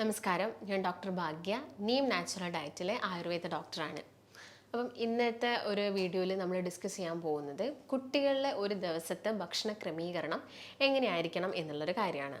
നമസ്കാരം. ഞാൻ ഡോക്ടർ ഭാഗ്യ. നീം നാച്ചുറൽ ഡയറ്റിലെ ആയുർവേദ ഡോക്ടറാണ്. അപ്പം ഇന്നത്തെ ഒരു വീഡിയോയിൽ നമ്മൾ ഡിസ്കസ് ചെയ്യാൻ പോകുന്നത് കുട്ടികളിലെ ഒരു ദിവസത്തെ ഭക്ഷണ ക്രമീകരണം എങ്ങനെയായിരിക്കണം എന്നുള്ളൊരു കാര്യമാണ്.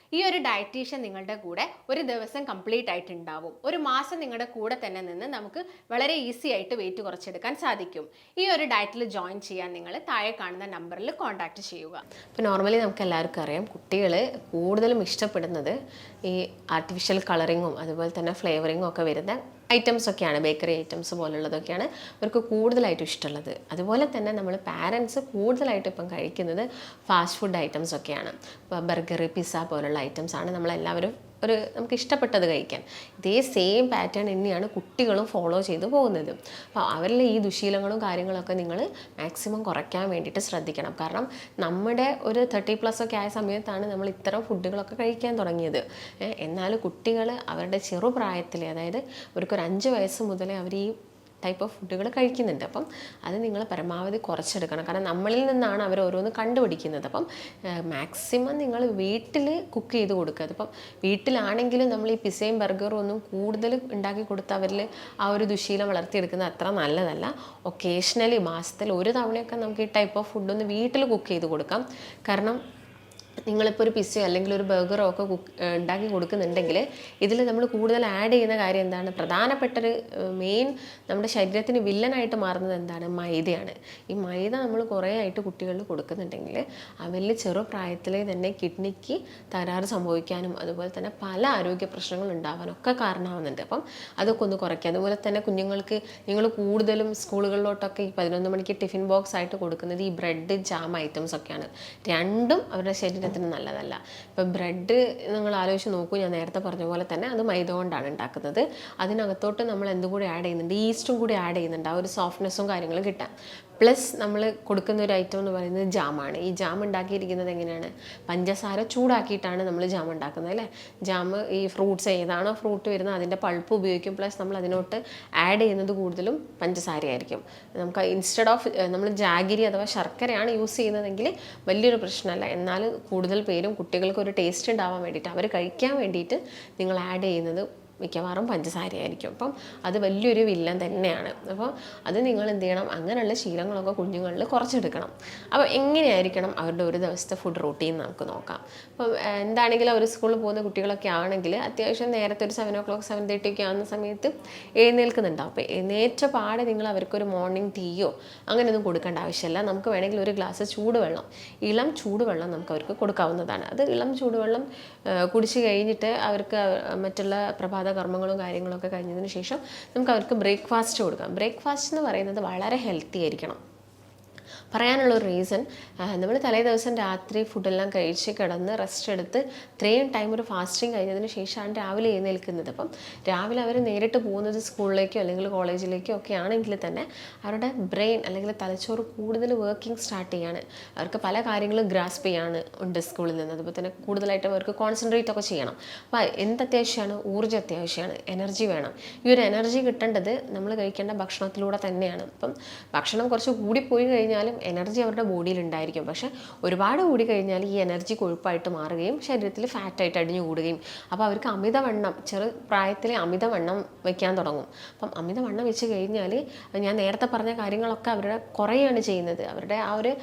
ഈ ഒരു ഡയറ്റീഷ്യൻ നിങ്ങളുടെ കൂടെ ഒരു ദിവസം കംപ്ലീറ്റ് ആയിട്ട് ഉണ്ടാവും ഒരു മാസം നിങ്ങളുടെ കൂടെ തന്നെ നിന്ന് നമുക്ക് വളരെ ഈസി ആയിട്ട് വെയിറ്റ് കുറച്ചെടുക്കാൻ സാധിക്കും. ഈ ഒരു ഡയറ്റിൽ ജോയിൻ ചെയ്യാൻ നിങ്ങൾ താഴെ കാണുന്ന നമ്പറിൽ കോൺടാക്റ്റ് ചെയ്യുക. ഇപ്പോൾ നോർമലി നമുക്ക് എല്ലാവർക്കും അറിയാം കുട്ടികൾ കൂടുതലും ഇഷ്ടപ്പെടുന്നത് ഈ ആർട്ടിഫിഷ്യൽ കളറിങ്ങും അതുപോലെ തന്നെ ഫ്ലേവറിങ്ങും ഒക്കെ വരുന്ന ഐറ്റംസ് ഒക്കെയാണ് ബേക്കറി ഐറ്റംസ് പോലുള്ളതൊക്കെയാണ് അവർക്ക് കൂടുതലായിട്ടും ഇഷ്ടമുള്ളത്. അതുപോലെ തന്നെ നമ്മൾ പാരൻസ് കൂടുതലായിട്ട് ഇപ്പം കഴിക്കുന്നത് ഫാസ്റ്റ് ഫുഡ് ഐറ്റംസ് ഒക്കെയാണ്. ബർഗർ പിസ്സ പോലുള്ള ഐറ്റംസ് ആണ് നമ്മളെല്ലാവരും ഒരു നമുക്ക് ഇഷ്ടപ്പെട്ടത് കഴിക്കാൻ. ഇതേ സെയിം പാറ്റേൺ തന്നെയാണ് കുട്ടികളും ഫോളോ ചെയ്തു പോകുന്നത്. അപ്പോൾ അവരിലെ ഈ ദുശീലങ്ങളും കാര്യങ്ങളൊക്കെ നിങ്ങൾ മാക്സിമം കുറയ്ക്കാൻ വേണ്ടിയിട്ട് ശ്രദ്ധിക്കണം. കാരണം നമ്മുടെ ഒരു തേർട്ടി പ്ലസ് ഒക്കെ ആയ സമയത്താണ് നമ്മൾ ഇത്തരം ഫുഡുകളൊക്കെ കഴിക്കാൻ തുടങ്ങിയത്. എന്നാൽ കുട്ടികൾ അവരുടെ ചെറുപ്രായത്തിൽ അതായത് അവർക്കൊരു അഞ്ച് വയസ്സ് മുതലേ അവർ ഈ ടൈപ്പ് ഓഫ് ഫുഡുകൾ കഴിക്കുന്നുണ്ട്. അപ്പം അത് നിങ്ങൾ പരമാവധി കുറച്ചെടുക്കണം. കാരണം നമ്മളിൽ നിന്നാണ് അവർ ഓരോന്ന് കണ്ടുപിടിക്കുന്നത്. അപ്പം മാക്സിമം നിങ്ങൾ വീട്ടിൽ കുക്ക് ചെയ്ത് കൊടുക്കുക. അതിപ്പം വീട്ടിലാണെങ്കിലും നമ്മൾ ഈ പിസയും ബർഗറും ഒന്നും കൂടുതൽ ഉണ്ടാക്കി കൊടുത്ത് അവരിൽ ആ ഒരു ദുശീലം വളർത്തിയെടുക്കുന്നത് അത്ര നല്ലതല്ല. ഒക്കേഷണലി മാസത്തിൽ ഒരു തവണയൊക്കെ നമുക്ക് ഈ ടൈപ്പ് ഓഫ് ഫുഡൊന്ന് വീട്ടിൽ കുക്ക് ചെയ്ത് കൊടുക്കാം. കാരണം നിങ്ങളിപ്പോൾ ഒരു പിസ്സയോ അല്ലെങ്കിൽ ഒരു ബർഗറോ ഒക്കെ കുക്ക് ഉണ്ടാക്കി കൊടുക്കുന്നുണ്ടെങ്കിൽ ഇതിൽ നമ്മൾ കൂടുതൽ ആഡ് ചെയ്യുന്ന കാര്യം എന്താണ്? പ്രധാനപ്പെട്ടൊരു മെയിൻ നമ്മുടെ ശരീരത്തിന് വില്ലനായിട്ട് മാറുന്നത് എന്താണ്? മൈദയാണ്. ഈ മൈദ നമ്മൾ കുറേ ആയിട്ട് കുട്ടികളിൽ കൊടുക്കുന്നുണ്ടെങ്കിൽ അവരിൽ ചെറുപ്രായത്തിലെ തന്നെ കിഡ്നിക്ക് തകരാറ് സംഭവിക്കാനും അതുപോലെ തന്നെ പല ആരോഗ്യ പ്രശ്നങ്ങൾ ഉണ്ടാവാനൊക്കെ കാരണമാവുന്നുണ്ട്. അപ്പം അതൊക്കെ ഒന്ന് കുറയ്ക്കുക. അതുപോലെ തന്നെ കുഞ്ഞുങ്ങൾക്ക് നിങ്ങൾ കൂടുതലും സ്കൂളുകളിലോട്ടൊക്കെ ഈ പതിനൊന്ന് മണിക്ക് ടിഫിൻ ബോക്സ് ആയിട്ട് കൊടുക്കുന്നത് ഈ ബ്രെഡ് ജാം ഐറ്റംസ് ഒക്കെയാണ്. രണ്ടും അവരുടെ ശരീരത്തിന് നല്ലതല്ല. ഇപ്പം ബ്രെഡ് നിങ്ങൾ ആലോചിച്ച് നോക്കൂ ഞാൻ നേരത്തെ പറഞ്ഞ പോലെ തന്നെ അത് മൈദ കൊണ്ടാണ് ഉണ്ടാക്കുന്നത്. അതിനകത്തോട്ട് നമ്മൾ എന്തും കൂടി ആഡ് ചെയ്യുന്നുണ്ട്. ഈസ്റ്റും കൂടി ആഡ് ചെയ്യുന്നുണ്ട്. ആ ഒരു സോഫ്റ്റ്നെസ്സും കാര്യങ്ങളും കിട്ടാൻ. പ്ലസ് നമ്മൾ കൊടുക്കുന്ന ഒരു ഐറ്റം എന്ന് പറയുന്നത് ജാമാണ്. ഈ ജാം ഉണ്ടാക്കിയിരിക്കുന്നത് എങ്ങനെയാണ്? പഞ്ചസാര ചൂടാക്കിയിട്ടാണ് നമ്മൾ ജാം ഉണ്ടാക്കുന്നത് അല്ലേ? ജാം ഈ ഫ്രൂട്ട്സ് ഏതാണോ ഫ്രൂട്ട് വരുന്നത് അതിന്റെ പൾപ്പ് ഉപയോഗിക്കും. പ്ലസ് നമ്മൾ അതിനോട്ട് ആഡ് ചെയ്യുന്നത് കൂടുതലും പഞ്ചസാരയായിരിക്കും നമുക്ക് ഇൻസ്റ്റെഡ് ഓഫ് നമ്മൾ ജാഗിരി അഥവാ ശർക്കരയാണ് യൂസ് ചെയ്യുന്നതെങ്കിൽ വലിയൊരു പ്രശ്നമല്ല. എന്നാൽ കൂടുതൽ പേരും കുട്ടികൾക്ക് ഒരു ടേസ്റ്റ് ഉണ്ടാവാൻ വേണ്ടിയിട്ട് അവർ കഴിക്കാൻ വേണ്ടിയിട്ട് നിങ്ങൾ ആഡ് ചെയ്യുന്നത് മിക്കവാറും പഞ്ചസാരയായിരിക്കും. അപ്പം അത് വലിയൊരു വില്ലൻ തന്നെയാണ്. അപ്പോൾ അത് നിങ്ങൾ എന്ത് ചെയ്യണം? അങ്ങനെയുള്ള ശീലങ്ങളൊക്കെ കുഞ്ഞുങ്ങളിൽ കുറച്ചെടുക്കണം. അപ്പോൾ എങ്ങനെയായിരിക്കണം അവരുടെ ഒരു ദിവസത്തെ ഫുഡ് റൂട്ടീൻ നമുക്ക് നോക്കാം. അപ്പം എന്താണെങ്കിലും അവർ സ്കൂളിൽ പോകുന്ന കുട്ടികളൊക്കെ ആണെങ്കിൽ അത്യാവശ്യം നേരത്തെ ഒരു seven o'clock seven thirty ഒക്കെ ആവുന്ന സമയത്ത് എഴുന്നേൽക്കുന്നുണ്ടാവും. അപ്പോൾ എഴുന്നേറ്റ പാടെ നിങ്ങൾ അവർക്കൊരു മോർണിംഗ് ടീയോ അങ്ങനെയൊന്നും കൊടുക്കേണ്ട ആവശ്യമില്ല. നമുക്ക് വേണമെങ്കിൽ ഒരു ഗ്ലാസ് ചൂടുവെള്ളം ഇളം ചൂടുവെള്ളം നമുക്ക് അവർക്ക് കൊടുക്കാവുന്നതാണ്. അത് ഇളം ചൂടുവെള്ളം കുടിച്ച് കഴിഞ്ഞിട്ട് അവർക്ക് മറ്റുള്ള പ്രഭാത കർമ്മങ്ങളും കാര്യങ്ങളൊക്കെ കഴിഞ്ഞതിന് ശേഷം നമുക്ക് അവർക്ക് ബ്രേക്ക്ഫാസ്റ്റ് കൊടുക്കാം. ബ്രേക്ക്ഫാസ്റ്റ് എന്ന് പറയുന്നത് വളരെ ഹെൽത്തി ആയിരിക്കണം. പറയാനുള്ള റീസൺ നമ്മൾ തലേ ദിവസം രാത്രി ഫുഡെല്ലാം കഴിച്ച് കിടന്ന് റെസ്റ്റ് എടുത്ത് ഇത്രയും ടൈം ഒരു ഫാസ്റ്റിംഗ് കഴിഞ്ഞതിന് ശേഷമാണ് രാവിലെ എഴുന്നേൽക്കുന്നത്. അപ്പം രാവിലെ അവർ നേരിട്ട് പോകുന്നത് സ്കൂളിലേക്കോ അല്ലെങ്കിൽ കോളേജിലേക്കോ ഒക്കെ ആണെങ്കിൽ തന്നെ അവരുടെ ബ്രെയിൻ അല്ലെങ്കിൽ തലച്ചോറ് കൂടുതൽ വർക്കിംഗ് സ്റ്റാർട്ട് ചെയ്യാണ്. അവർക്ക് പല കാര്യങ്ങളും ഗ്രാസ്പ് ചെയ്യാണ് ഉണ്ട് സ്കൂളിൽ നിന്ന്. അതുപോലെ തന്നെ കൂടുതലായിട്ട് അവർക്ക് കോൺസെൻട്രേറ്റ് ഒക്കെ ചെയ്യണം. അപ്പോൾ എന്ത് അത്യാവശ്യമാണ് ഊർജം അത്യാവശ്യമാണ് എനർജി വേണം. ഈ ഒരു എനർജി കിട്ടേണ്ടത് നമ്മൾ കഴിക്കേണ്ട ഭക്ഷണത്തിലൂടെ തന്നെയാണ്. അപ്പം ഭക്ഷണം കുറച്ച് കൂടിപ്പോയി കഴിഞ്ഞാലും എനർജി അവരുടെ ബോഡിയിൽ ഉണ്ടായിരിക്കും. പക്ഷെ ഒരുപാട് കൂടി കഴിഞ്ഞാൽ ഈ എനർജി കൊഴുപ്പായിട്ട് മാറുകയും ശരീരത്തിൽ ഫാറ്റായിട്ട് അടിഞ്ഞു കൂടുകയും. അപ്പോൾ അവർക്ക് അമിതവണ്ണം ചെറു പ്രായത്തിലെ അമിതവണ്ണം വയ്ക്കാൻ തുടങ്ങും. അപ്പം അമിതവണ്ണം വെച്ച് കഴിഞ്ഞാൽ ഞാൻ നേരത്തെ പറഞ്ഞ കാര്യങ്ങളൊക്കെ അവരുടെ കുറയാണ് ചെയ്യുന്നത്. അവരുടെ ആ ഒരു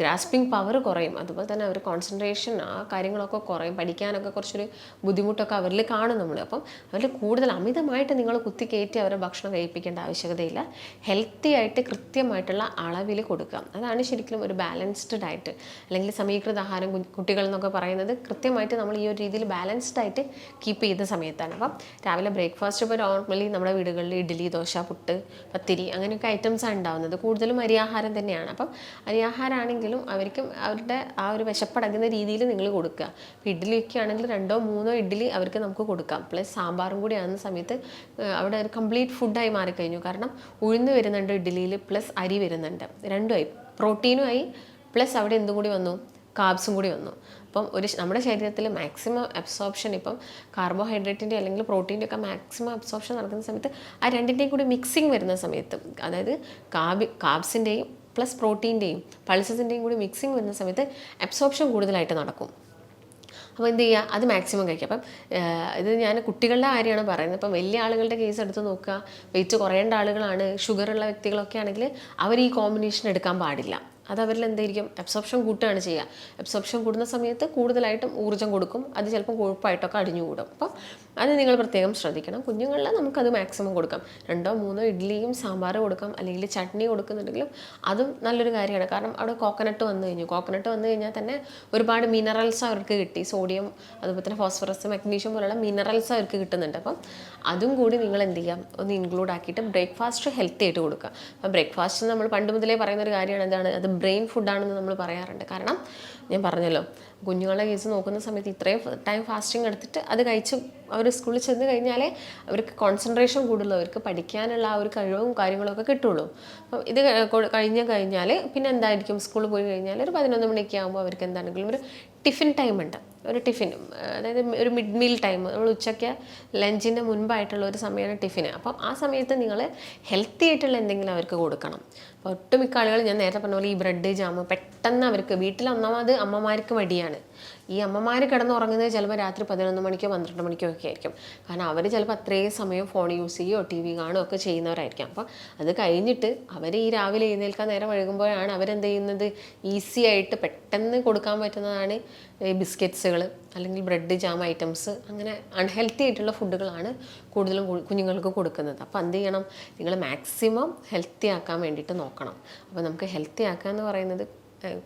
ഗ്രാസ്പിംഗ് പവർ കുറയും. അതുപോലെ തന്നെ അവർ കോൺസെൻട്രേഷൻ ആ കാര്യങ്ങളൊക്കെ കുറയും. പഠിക്കാനൊക്കെ കുറച്ചൊരു ബുദ്ധിമുട്ടൊക്കെ അവരിൽ കാണും നമ്മൾ അപ്പം അവരിൽ കൂടുതൽ അമിതമായിട്ട് നിങ്ങൾ കുത്തിക്കയറ്റി അവരെ ഭക്ഷണം കഴിപ്പിക്കേണ്ട ആവശ്യകതയില്ല. ഹെൽത്തി ആയിട്ട് കൃത്യമായിട്ടുള്ള അളവിൽ കൊടുക്കുക. അതാണ് ശരിക്കും ഒരു ബാലൻസ്ഡ് ഡയറ്റ് അല്ലെങ്കിൽ സമീകൃത ആഹാരം കുട്ടികൾ എന്നൊക്കെ പറയുന്നത് കൃത്യമായിട്ട് നമ്മൾ ഈ ഒരു രീതിയിൽ ബാലൻസ്ഡ് ആയിട്ട് കീപ്പ് ചെയ്ത സമയത്താണ്. അപ്പം രാവിലെ ബ്രേക്ക്ഫാസ്റ്റ് ഇപ്പോൾ നോർമലി നമ്മുടെ വീടുകളിൽ ഇഡ്ഡലി ദോശ പുട്ട് പത്തിരി അങ്ങനെയൊക്കെ ഐറ്റംസാണ് ഉണ്ടാവുന്നത്. കൂടുതലും അരിയാഹാരം തന്നെയാണ്. അപ്പം അരിയാഹാരമാണെങ്കിലും അവർക്ക് അവരുടെ ആ ഒരു വിശപ്പടങ്ങുന്ന രീതിയിൽ നിങ്ങൾ കൊടുക്കുക. ഇപ്പോൾ ഇഡ്ഡലിയൊക്കെ ആണെങ്കിൽ രണ്ടോ മൂന്നോ ഇഡ്ഡലി അവർക്ക് നമുക്ക് കൊടുക്കാം. പ്ലസ് സാമ്പാറും കൂടി ആകുന്ന സമയത്ത് അവിടെ ഒരു കംപ്ലീറ്റ് ഫുഡായി മാറിക്കഴിഞ്ഞു. കാരണം ഉഴുന്ന് വരുന്നുണ്ട് ഇഡ്ഡലിയിൽ പ്ലസ് അരി വരുന്നുണ്ട്. രണ്ടുമായി പ്രോട്ടീനും ആയി പ്ലസ് അവിടെ എന്തും കൂടി വന്നു കാർബ്സും കൂടി വന്നു. അപ്പം ഒരു നമ്മുടെ ശരീരത്തിൽ മാക്സിമം അബ്സോർപ്ഷൻ ഇപ്പം കാർബോഹൈഡ്രേറ്റിന്റെ അല്ലെങ്കിൽ പ്രോട്ടീന്റെ ഒക്കെ മാക്സിമം അബ്സോർപ്ഷൻ നടക്കുന്ന സമയത്ത് ആ രണ്ടിന്റെയും കൂടി മിക്സിങ് വരുന്ന സമയത്ത് അതായത് കാബി കാബ്സിന്റെയും പ്ലസ് പ്രോട്ടീന്റെയും പൾസസിന്റെയും കൂടി മിക്സിങ് വരുന്ന സമയത്ത് അബ്സോർപ്ഷൻ കൂടുതലായിട്ട് നടക്കും. അപ്പോൾ എന്ത് ചെയ്യുക? അത് മാക്സിമം കഴിക്കുക. അപ്പം ഇത് ഞാൻ കുട്ടികളുടെ കാര്യമാണ് പറയുന്നത്. ഇപ്പം വലിയ ആളുകളുടെ കേസ് എടുത്ത് നോക്കുക. വെയിറ്റ് കുറയേണ്ട ആളുകളാണ്. ഷുഗറുള്ള വ്യക്തികളൊക്കെ ആണെങ്കിൽ അവർ ഈ കോമ്പിനേഷൻ എടുക്കാൻ പാടില്ല. അത് അവരിൽ എന്തായിരിക്കും അബ്സോർപ്ഷൻ കൂട്ടുകയാണ് ചെയ്യുക. അബ്സോർപ്ഷൻ കൂടുന്ന സമയത്ത് കൂടുതലായിട്ടും ഊർജം കൊടുക്കും. അത് ചിലപ്പോൾ കൊഴുപ്പായിട്ടൊക്കെ അടിഞ്ഞുകൂടും. അപ്പം അത് നിങ്ങൾ പ്രത്യേകം ശ്രദ്ധിക്കണം. കുഞ്ഞുങ്ങളിൽ നമുക്കത് മാക്സിമം കൊടുക്കാം. രണ്ടോ മൂന്നോ ഇഡ്ഡലിയും സാമ്പാർ കൊടുക്കാം. അല്ലെങ്കിൽ ചട്നി കൊടുക്കുന്നുണ്ടെങ്കിലും അതും നല്ലൊരു കാര്യമാണ്. കാരണം അവിടെ കോക്കനട്ട് വന്നു കഴിഞ്ഞു. കോക്കനട്ട് വന്നു കഴിഞ്ഞാൽ തന്നെ ഒരുപാട് മിനറൽസ് അവർക്ക് കിട്ടി. സോഡിയം അതുപോലെ തന്നെ ഫോസ്ഫറസ് മഗ്നീഷ്യം പോലുള്ള മിനറൽസ് അവർക്ക് കിട്ടുന്നുണ്ട്. അപ്പം അതും കൂടി നിങ്ങൾ എന്ത് ചെയ്യാം? ഒന്ന് ഇൻക്ലൂഡ് ആക്കിയിട്ട് ബ്രേക്ക്ഫാസ്റ്റ് ഹെൽത്തി ആയിട്ട് കൊടുക്കുക. അപ്പം ബ്രേക്ക്ഫാസ്റ്റ് നമ്മൾ പണ്ട് മുതലേ പറയുന്ന ഒരു കാര്യമാണ്. എന്താണ്? അത് ബ്രെയിൻ ഫുഡാണെന്ന് നമ്മൾ പറയാറുണ്ട്. കാരണം ഞാൻ പറഞ്ഞല്ലോ കുഞ്ഞുങ്ങളുടെ കേസ് നോക്കുന്ന സമയത്ത് ഇത്രയും ടൈം ഫാസ്റ്റിംഗ് എടുത്തിട്ട് അത് കഴിച്ച് അവർ സ്കൂളിൽ ചെന്ന് കഴിഞ്ഞാലേ അവർക്ക് കോൺസെൻട്രേഷൻ കൂടുതലും അവർക്ക് പഠിക്കാനുള്ള ആ ഒരു കഴിവും കാര്യങ്ങളൊക്കെ കിട്ടുള്ളൂ. അപ്പം ഇത് കഴിഞ്ഞ് കഴിഞ്ഞാൽ പിന്നെ എന്തായിരിക്കും? സ്കൂളിൽ പോയി കഴിഞ്ഞാൽ ഒരു പതിനൊന്ന് മണിയൊക്കെ ആകുമ്പോൾ അവർക്ക് എന്താണെങ്കിലും ഒരു ടിഫിൻ ടൈം ഉണ്ട്. ഒരു ടിഫിൻ അതായത് ഒരു മിഡ് മീൽ ടൈം. നമ്മൾ ഉച്ചയ്ക്ക് ലഞ്ചിന്റെ മുൻപായിട്ടുള്ള ഒരു സമയമാണ് ടിഫിന്. അപ്പം ആ സമയത്ത് നിങ്ങൾ ഹെൽത്തി ആയിട്ടുള്ള എന്തെങ്കിലും അവർക്ക് കൊടുക്കണം. അപ്പോൾ ഒട്ടുമിക്ക ആളുകൾ ഞാൻ നേരത്തെ പറഞ്ഞ പോലെ ഈ ബ്രെഡ് ജാം പെട്ടെന്ന് അവർക്ക് വീട്ടിൽ ഒന്നാമത് അമ്മമാർക്ക് മടിയാണ്. ഈ അമ്മമാർ കിടന്നുറങ്ങുന്നത് ചിലപ്പോൾ രാത്രി പതിനൊന്ന് മണിക്കോ പന്ത്രണ്ട് മണിക്കോ ഒക്കെ ആയിരിക്കും. കാരണം അവർ ചിലപ്പോൾ അത്രയും സമയം ഫോൺ യൂസ് ചെയ്യുകയോ ടി വി കാണുകയോ ഒക്കെ ചെയ്യുന്നവരായിരിക്കും. അപ്പോൾ അത് കഴിഞ്ഞിട്ട് അവർ ഈ രാവിലെ എഴുന്നേൽക്കാൻ നേരം വഴുകുമ്പോഴാണ് അവരെന്ത് ചെയ്യുന്നത്? ഈസി ആയിട്ട് പെട്ടെന്ന് കൊടുക്കാൻ പറ്റുന്നതാണ് ഈ ബിസ്ക്കറ്റ്സുകൾ അല്ലെങ്കിൽ ബ്രെഡ് ജാം ഐറ്റംസ് അങ്ങനെ അൺഹെൽത്തി ആയിട്ടുള്ള ഫുഡുകളാണ് കൂടുതലും കുഞ്ഞുങ്ങൾക്ക് കൊടുക്കുന്നത്. അപ്പോൾ എന്ത് ചെയ്യണം? നിങ്ങൾ മാക്സിമം ഹെൽത്തി ആക്കാൻ വേണ്ടിയിട്ട് നോക്കണം. അപ്പോൾ നമുക്ക് ഹെൽത്തി ആക്കുക എന്ന് പറയുന്നത്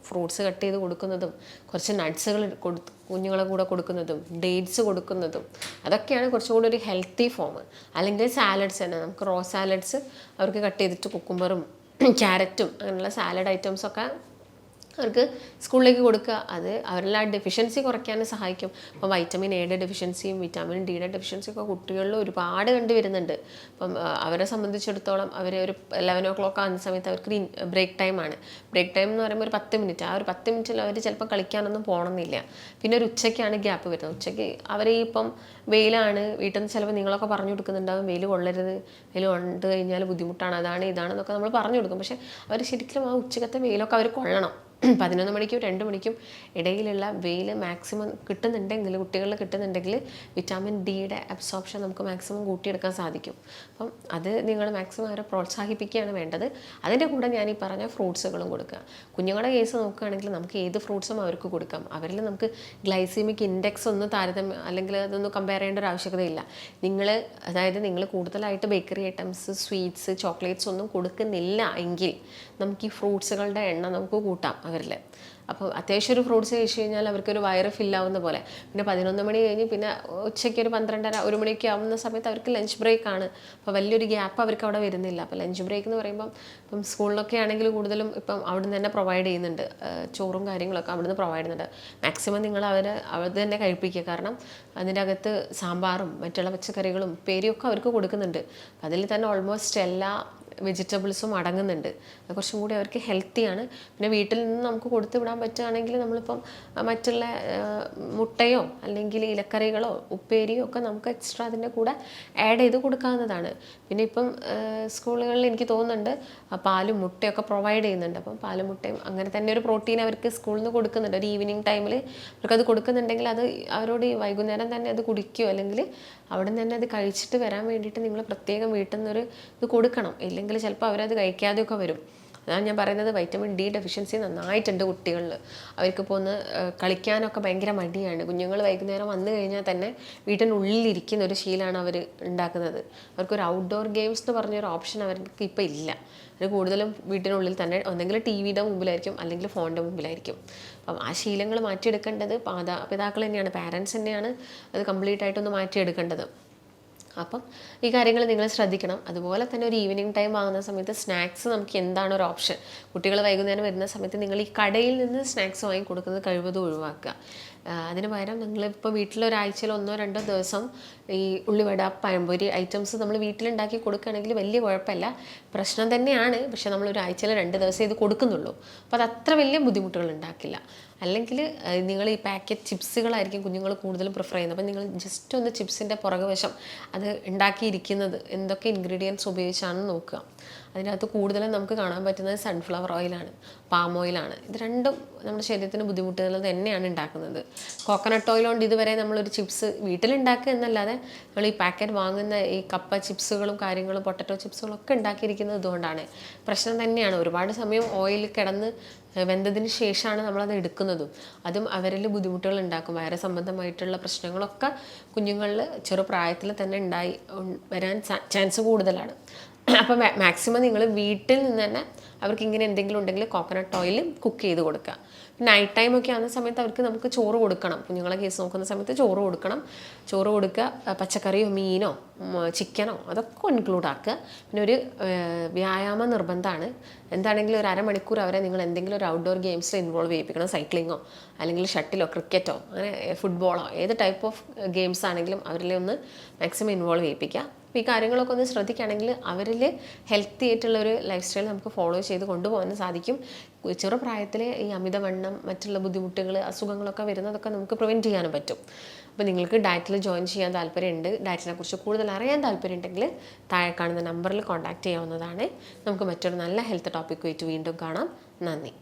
ഫ്രൂട്ട്സ് കട്ട് ചെയ്ത് കൊടുക്കുന്നതും കുറച്ച് നട്ട്സുകൾ കൊടു കുഞ്ഞുങ്ങളെ കൂടെ കൊടുക്കുന്നതും ഡേറ്റ്സ് കൊടുക്കുന്നതും അതൊക്കെയാണ് കുറച്ചുകൂടി ഒരു ഹെൽത്തി ഫോം അല്ലെങ്കിൽ സാലഡ്സ് തന്നെ നമുക്ക് റോ സാലഡ്സ് അവർക്ക് കട്ട് ചെയ്തിട്ട് കുക്കുംബറും ക്യാരറ്റും അങ്ങനെയുള്ള സാലഡ് ഐറ്റംസൊക്കെ അവർക്ക് സ്കൂളിലേക്ക് കൊടുക്കുക. അത് അവരെല്ലാം ഡെഫിഷ്യൻസി കുറയ്ക്കാൻ സഹായിക്കും. അപ്പോൾ വൈറ്റമിൻ എയുടെ ഡെഫിഷ്യൻസിയും വിറ്റാമിൻ ഡിയുടെ ഡെഫിഷ്യൻസിയും ഒക്കെ കുട്ടികളിൽ ഒരുപാട് കണ്ടുവരുന്നുണ്ട് അപ്പം അവരെ സംബന്ധിച്ചിടത്തോളം അവർ ഒരു ലെവൻ ഓ ക്ലോക്ക് ആകുന്ന സമയത്ത് അവർക്ക് ബ്രേക്ക് ടൈമാണ് ബ്രേക്ക് ടൈം എന്ന് പറയുമ്പോൾ ഒരു പത്ത് മിനിറ്റ് ആ ഒരു പത്ത് മിനിറ്റിൽ അവർ ചിലപ്പോൾ കളിക്കാനൊന്നും പോകണമെന്നില്ല പിന്നെ ഒരു ഉച്ചയ്ക്കാണ് ഗ്യാപ്പ് വരുന്നത്. ഉച്ചയ്ക്ക് അവർ ഇപ്പം വെയിലാണ് വീട്ടിൽ നിന്ന് ചിലപ്പോൾ നിങ്ങളൊക്കെ പറഞ്ഞു കൊടുക്കുന്നുണ്ടാവും. വെയിൽ കൊള്ളരുത്. വെയിൽ കൊണ്ട് കഴിഞ്ഞാൽ ബുദ്ധിമുട്ടാണ്. അതാണ് ഇതാണെന്നൊക്കെ നമ്മൾ പറഞ്ഞു കൊടുക്കും. പക്ഷേ അവർ ശരിക്കും ആ ഉച്ചക്കത്തെ വെയിലൊക്കെ അവർ കൊള്ളണം. പതിനൊന്ന് മണിക്കും രണ്ട് മണിക്കും ഇടയിലുള്ള വെയിൽ മാക്സിമം കിട്ടുന്നുണ്ടെങ്കിൽ കുട്ടികളിൽ കിട്ടുന്നുണ്ടെങ്കിൽ വിറ്റാമിൻ ഡിയുടെ അബ്സോർപ്ഷൻ നമുക്ക് മാക്സിമം കൂട്ടിയെടുക്കാൻ സാധിക്കും. അപ്പം അത് നിങ്ങൾ മാക്സിമം അവരെ പ്രോത്സാഹിപ്പിക്കുകയാണ് വേണ്ടത്. അതിന്റെ കൂടെ ഞാൻ ഈ പറഞ്ഞ ഫ്രൂട്ട്സുകളും കൊടുക്കുക. കുഞ്ഞുങ്ങളുടെ കേസ് നോക്കുകയാണെങ്കിൽ നമുക്ക് ഏത് ഫ്രൂട്ട്സും അവർക്ക് കൊടുക്കാം. അവരിൽ നമുക്ക് ഗ്ലൈസീമിക് ഇൻഡെക്സ് ഒന്ന് താരതമ്യം അല്ലെങ്കിൽ അതൊന്നും കമ്പയർ ചെയ്യേണ്ട ഒരു ആവശ്യകതയില്ല. നിങ്ങൾ അതായത് നിങ്ങൾ കൂടുതലായിട്ട് ബേക്കറി ഐറ്റംസ് സ്വീറ്റ്സ് ചോക്ലേറ്റ്സ് ഒന്നും കൊടുക്കുന്നില്ല എങ്കിൽ നമുക്ക് ഈ ഫ്രൂട്ട്സുകളുടെ എണ്ണം നമുക്ക് കൂട്ടാം. അവരിൽ അപ്പോൾ അത്യാവശ്യം ഒരു ഫ്രൂട്ട്സ് കഴിച്ച് കഴിഞ്ഞാൽ അവർക്കൊരു വയറ് ഫില്ലാവുന്ന പോലെ. പിന്നെ പതിനൊന്ന് മണി കഴിഞ്ഞ് പിന്നെ ഉച്ചയ്ക്ക് ഒരു പന്ത്രണ്ടര ഒരു മണിയൊക്കെ ആവുന്ന സമയത്ത് അവർക്ക് ലഞ്ച് ബ്രേക്ക് ആണ്. അപ്പോൾ വലിയൊരു ഗ്യാപ്പ് അവർക്ക് അവിടെ വരുന്നില്ല. അപ്പോൾ ലഞ്ച് ബ്രേക്ക് എന്ന് പറയുമ്പം ഇപ്പം സ്കൂളിലൊക്കെ ആണെങ്കിൽ കൂടുതലും ഇപ്പം അവിടുന്ന് തന്നെ പ്രൊവൈഡ് ചെയ്യുന്നുണ്ട്. ചോറും കാര്യങ്ങളൊക്കെ അവിടുന്ന് പ്രൊവൈഡ് ചെയ്യുന്നുണ്ട്. മാക്സിമം നിങ്ങൾ അവരെ അവിടെ തന്നെ കഴിപ്പിക്കുക. കാരണം അതിന്റെ അകത്ത് സാമ്പാറും മറ്റുള്ള പച്ചക്കറികളും പേരിയൊക്കെ അവർക്ക് കൊടുക്കുന്നുണ്ട്. അതിൽ തന്നെ ഓൾമോസ്റ്റ് എല്ലാ വെജിറ്റബിൾസും അടങ്ങുന്നുണ്ട്. കുറച്ചും കൂടി അവർക്ക് ഹെൽത്തിയാണ് പിന്നെ വീട്ടിൽ നിന്ന് നമുക്ക് കൊടുത്തു വിടാൻ പറ്റുകയാണെങ്കിൽ നമ്മളിപ്പം മറ്റുള്ള മുട്ടയോ അല്ലെങ്കിൽ ഇലക്കറികളോ ഉപ്പേരിയോ ഒക്കെ നമുക്ക് എക്സ്ട്രാ അതിന്റെ കൂടെ ആഡ് ചെയ്ത് കൊടുക്കാവുന്നതാണ്. പിന്നെ ഇപ്പം സ്കൂളുകളിൽ എനിക്ക് തോന്നുന്നുണ്ട് പാലും മുട്ടയൊക്കെ പ്രൊവൈഡ് ചെയ്യുന്നുണ്ട്. അപ്പം പാലും മുട്ടയും അങ്ങനെ തന്നെ ഒരു പ്രോട്ടീൻ അവർക്ക് സ്കൂളിൽ നിന്ന് കൊടുക്കുന്നുണ്ട്. ഒരു ഈവനിങ് ടൈമിൽ അവർക്കത് കൊടുക്കുന്നുണ്ടെങ്കിൽ അത് അവരോട് ഈ വൈകുന്നേരം തന്നെ അത് കുടിക്കുകയോ അല്ലെങ്കിൽ അവിടെ നിന്ന് തന്നെ അത് കഴിച്ചിട്ട് വരാൻ വേണ്ടിയിട്ട് നിങ്ങൾ പ്രത്യേകം വീട്ടിൽ നിന്നൊരു ഇത് കൊടുക്കണം. ഇല്ലെങ്കിൽ ചിലപ്പോൾ അവരത് കഴിക്കാതെയൊക്കെ വരും. അതാണ് ഞാൻ പറയുന്നത് വൈറ്റമിൻ ഡി ഡെഫിഷ്യൻസി നന്നായിട്ടുണ്ട് കുട്ടികളിൽ. അവർക്കിപ്പോൾ ഒന്ന് കളിക്കാനൊക്കെ ഭയങ്കര മടിയാണ്. കുഞ്ഞുങ്ങൾ വൈകുന്നേരം വന്നു കഴിഞ്ഞാൽ തന്നെ വീട്ടിനുള്ളിലിരിക്കുന്ന ഒരു ശീലമാണ് അവർ ഉണ്ടാക്കുന്നത്. അവർക്കൊരു ഔട്ട്ഡോർ ഗെയിംസ് എന്ന് പറഞ്ഞൊരു ഓപ്ഷൻ അവർക്ക് ഇപ്പോൾ ഇല്ല. അവർ കൂടുതലും വീട്ടിനുള്ളിൽ തന്നെ ഒന്നെങ്കിൽ ടി വിയുടെ മുമ്പിലായിരിക്കും അല്ലെങ്കിൽ ഫോണിന്റെ മുമ്പിലായിരിക്കും. അപ്പം ആ ശീലങ്ങൾ മാറ്റിയെടുക്കേണ്ടത് മാതാപിതാക്കൾ തന്നെയാണ്. പാരൻസ് തന്നെയാണ് അത് കംപ്ലീറ്റ് ആയിട്ടൊന്ന് മാറ്റിയെടുക്കേണ്ടത്. അപ്പം ഈ കാര്യങ്ങൾ നിങ്ങൾ ശ്രദ്ധിക്കണം. അതുപോലെ തന്നെ ഒരു ഈവനിങ് ടൈം ആകുന്ന സമയത്ത് സ്നാക്സ് നമുക്ക് എന്താണ് ഒരു ഓപ്ഷൻ കുട്ടികൾ വൈകുന്നേരം വരുന്ന സമയത്ത് നിങ്ങൾ ഈ കടയിൽ നിന്ന് സ്നാക്സ് വാങ്ങി കൊടുക്കുന്നത് കഴിവതും ഒഴിവാക്കുക. അതിന് പകരം നിങ്ങളിപ്പോൾ വീട്ടിലൊരാഴ്ചയിൽ ഒന്നോ രണ്ടോ ദിവസം ഈ ഉള്ളിവട പഴംപൊരി ഐറ്റംസ് നമ്മൾ വീട്ടിലുണ്ടാക്കി കൊടുക്കുകയാണെങ്കിൽ വലിയ കുഴപ്പമില്ല. പ്രശ്നം തന്നെയാണ്. പക്ഷേ നമ്മൾ ഒരു ആഴ്ചയിൽ രണ്ട് ദിവസം ഇത് കൊടുക്കുന്നുള്ളൂ. അപ്പോൾ അത് അത്ര വലിയ ബുദ്ധിമുട്ടുകൾ ഉണ്ടാക്കില്ല. അല്ലെങ്കിൽ നിങ്ങൾ ഈ പാക്കറ്റ് ചിപ്സുകളായിരിക്കും കുഞ്ഞുങ്ങൾ കൂടുതലും പ്രിഫർ ചെയ്യുന്നത്. അപ്പം നിങ്ങൾ ജസ്റ്റ് ഒന്ന് ചിപ്സിന്റെ പുറകുവശം അത് ഉണ്ടാക്കിയിരിക്കുന്നത് എന്തൊക്കെ ഇൻഗ്രീഡിയൻസ് ഉപയോഗിച്ചാണെന്ന് നോക്കുക. അതിനകത്ത് കൂടുതലും നമുക്ക് കാണാൻ പറ്റുന്നത് സൺഫ്ലവർ ഓയിലാണ് പാം ഓയിലാണ് ഇത് രണ്ടും നമ്മുടെ ശരീരത്തിന് ബുദ്ധിമുട്ടുകൾ തന്നെയാണ് ഉണ്ടാക്കുന്നത്. കോക്കനട്ട് ഓയിൽ കൊണ്ട് ഇതുവരെ നമ്മളൊരു ചിപ്സ് വീട്ടിലുണ്ടാക്കുക എന്നല്ലാതെ നമ്മൾ ഈ പാക്കറ്റ് വാങ്ങുന്ന ഈ കപ്പ ചിപ്സുകളും കാര്യങ്ങളും പൊട്ടറ്റോ ചിപ്സുകളും ഒക്കെ ഉണ്ടാക്കിയിരിക്കുന്നത് ഇതുകൊണ്ടാണ്. പ്രശ്നം തന്നെയാണ്. ഒരുപാട് സമയം ഓയിൽ കിടന്ന് വെന്തതിന് ശേഷമാണ് നമ്മളത് എടുക്കുന്നതും. അതും അവരിൽ ബുദ്ധിമുട്ടുകൾ ഉണ്ടാക്കും. വയറ് സംബന്ധമായിട്ടുള്ള പ്രശ്നങ്ങളൊക്കെ കുഞ്ഞുങ്ങളിൽ ചെറുപ്രായത്തിൽ തന്നെ ഉണ്ടായി വരാൻ ചാൻസ് കൂടുതലാണ്. അപ്പോൾ മാക്സിമം നിങ്ങൾ വീട്ടിൽ നിന്ന് തന്നെ അവർക്ക് ഇങ്ങനെ എന്തെങ്കിലും ഉണ്ടെങ്കിൽ കോക്കനട്ട് ഓയിൽ കുക്ക് ചെയ്ത് കൊടുക്കുക. നൈറ്റ് ടൈം ഒക്കെ ആകുന്ന സമയത്ത് അവർക്ക് നമുക്ക് ചോറ് കൊടുക്കണം. കുഞ്ഞുങ്ങളെ കേസ് നോക്കുന്ന സമയത്ത് ചോറ് കൊടുക്കണം. ചോറ് കൊടുക്കുക പച്ചക്കറിയോ മീനോ ചിക്കനോ അതൊക്കെ ഇൻക്ലൂഡ് ആക്കുക. പിന്നെ ഒരു വ്യായാമ നിർബന്ധമാണ്. എന്താണെങ്കിലും ഒരു അരമണിക്കൂർ അവരെ നിങ്ങൾ എന്തെങ്കിലും ഒരു ഔട്ട്ഡോർ ഗെയിംസിൽ ഇൻവോൾവ് ചെയ്യിപ്പിക്കണം. സൈക്ലിങ്ങോ അല്ലെങ്കിൽ ഷട്ടിലോ ക്രിക്കറ്റോ അങ്ങനെ ഫുട്ബോളോ ഏത് ടൈപ്പ് ഓഫ് ഗെയിംസ് ആണെങ്കിലും അവരിലെ ഒന്ന് മാക്സിമം ഇൻവോൾവ് ചെയ്യിപ്പിക്കുക. അപ്പോൾ ഈ കാര്യങ്ങളൊക്കെ ഒന്ന് ശ്രദ്ധിക്കുകയാണെങ്കിൽ അവരിൽ ഹെൽത്തി ആയിട്ടുള്ള ഒരു ലൈഫ് സ്റ്റൈൽ നമുക്ക് ഫോളോ ചെയ്ത് കൊണ്ടുപോകാൻ സാധിക്കും. ചെറുപ്രായത്തിൽ ഈ അമിതവണ്ണം മറ്റുള്ള ബുദ്ധിമുട്ടുകൾ അസുഖങ്ങളൊക്കെ വരുന്നതൊക്കെ നമുക്ക് പ്രിവെന്റ് ചെയ്യാനും പറ്റും. അപ്പോൾ നിങ്ങൾക്ക് ഡയറ്റിൽ ജോയിൻ ചെയ്യാൻ താല്പര്യമുണ്ട് ഡയറ്റിനെ കുറിച്ച് കൂടുതൽ അറിയാൻ താല്പര്യമുണ്ടെങ്കിൽ താഴെ കാണുന്ന നമ്പറിൽ കോൺടാക്റ്റ് ചെയ്യാവുന്നതാണ്. നമുക്ക് മറ്റൊരു നല്ല ഹെൽത്ത് ടോപ്പിക്കുമായിട്ട് വീണ്ടും കാണാം. നന്ദി.